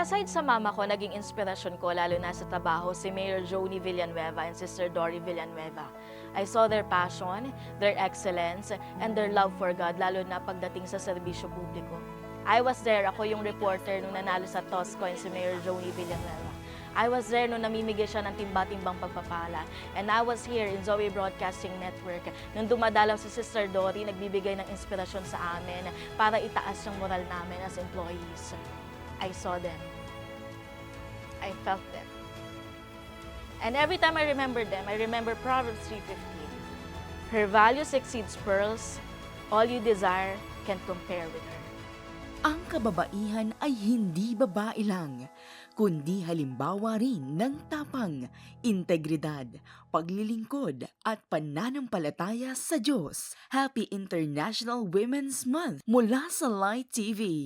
Aside sa mama ko, naging inspirasyon ko lalo na sa trabaho si Mayor Joni Villanueva and Sister Dory Villanueva. I saw their passion, their excellence, and their love for God lalo na pagdating sa serbisyo publiko. I was there, ako yung reporter nung nanalo sa toss coin si Mayor Joni Villanueva. I was there nung namimigay siya ng timba-timbang pagpapala. And I was here in Zoe Broadcasting Network nung dumadalaw si Sister Dory, nagbibigay ng inspirasyon sa amin para itaas yung moral namin as employees. I saw them. I felt them. And every time I remember them, I remember Proverbs 3.15. Her values exceeds pearls. All you desire can compare with her. Ang kababaihan ay hindi babae lang, kundi halimbawa rin ng tapang, integridad, paglilingkod at pananampalataya sa Diyos. Happy International Women's Month mula sa Light TV.